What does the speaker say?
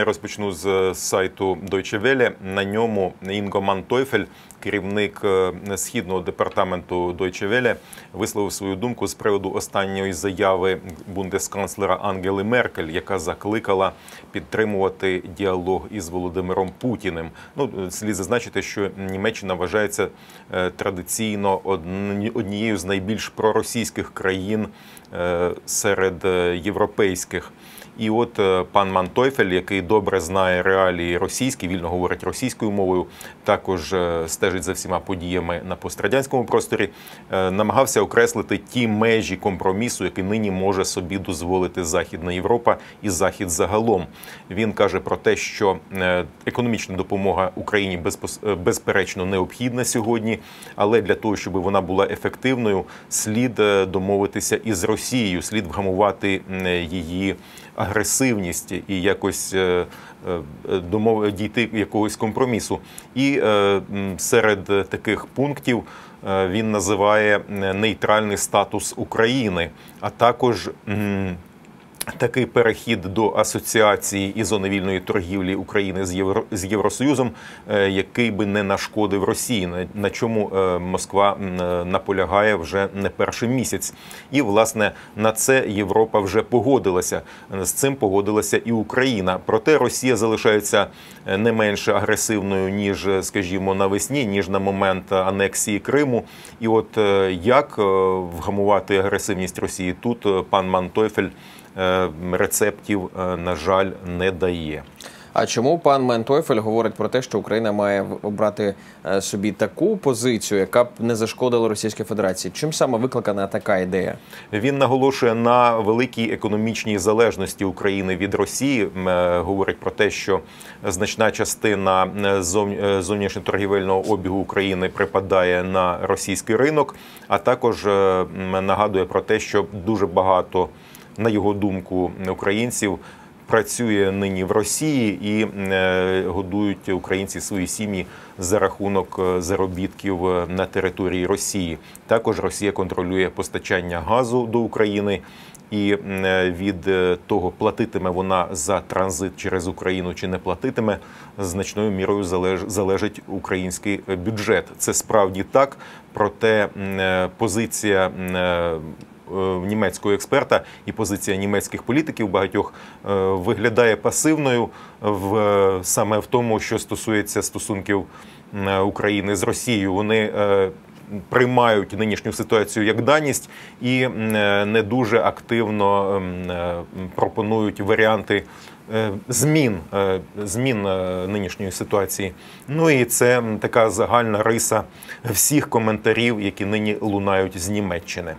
Я розпочну з сайту Deutsche Welle. На ньому Інго Мантойфель, керівник е, східного департаменту Deutsche Welle, висловив свою думку з приводу останньої заяви бундесканцлера Ангели Меркель, яка закликала підтримувати діалог із Володимиром Путіним. Ну слід зазначити, що Німеччина вважається е, традиційно однією з найбільш проросійських країн е, серед європейських. І от е, пан Мантойфель, який добре знає реалії російські, вільно говорить російською мовою, також е, стежить за всіма подіями на пострадянському просторі, е, намагався окреслити ті межі компромісу, які нині може собі дозволити Західна Європа і Захід загалом. Він каже про те, що економічна допомога Україні безперечно необхідна сьогодні, але для того, щоб вона була ефективною, слід домовитися із Росією, слід вгамувати її агресивність і якось е, е, домов дійти якогось компромісу. І е, серед таких пунктів він називає нейтральний статус України, а також Такий перехід до асоціації і зони вільної торгівлі України з Євро з Євросоюзом, е, який би не нашкодив Росії, на чому е, Москва е, наполягає вже не перший місяць, і власне на це Європа вже погодилася. З цим погодилася і Україна. Проте Росія залишається не менш агресивною ніж, скажімо, навесні, ніж на момент анексії Криму. І от як вгамувати агресивність Росії тут пан Мантойфель рецептів, е, на жаль, не дає. А чому пан Ментойфель говорить про те, що Україна має обрати е, собі таку позицію, яка б не зашкодила Російській Федерації? Чим саме викликана така ідея? Він наголошує на великій економічній залежності України від Росії. Говорить про те, що значна частина зовнішньоторгівельного обігу України припадає на російський ринок, а також нагадує про те, що дуже багато на його думку, українців працює нині в Росії і е, годують українці свої сім'ї за рахунок е, заробітків е, на території Росії. Також Росія контролює постачання газу до України. І від того, платитиме вона за транзит через Україну чи не платитиме, значною мірою залежить український бюджет. Це справді так. Проте позиція німецького експерта і позиція німецьких політиків багатьох е, виглядає пасивною в саме в тому, що стосується стосунків України з Росією. Вони е, Приймають нинішню ситуацію як даність і не дуже активно пропонують варіанти змін змін нинішньої ситуації. Ну і це така загальна риса всіх коментарів, які нині лунають з Німеччини.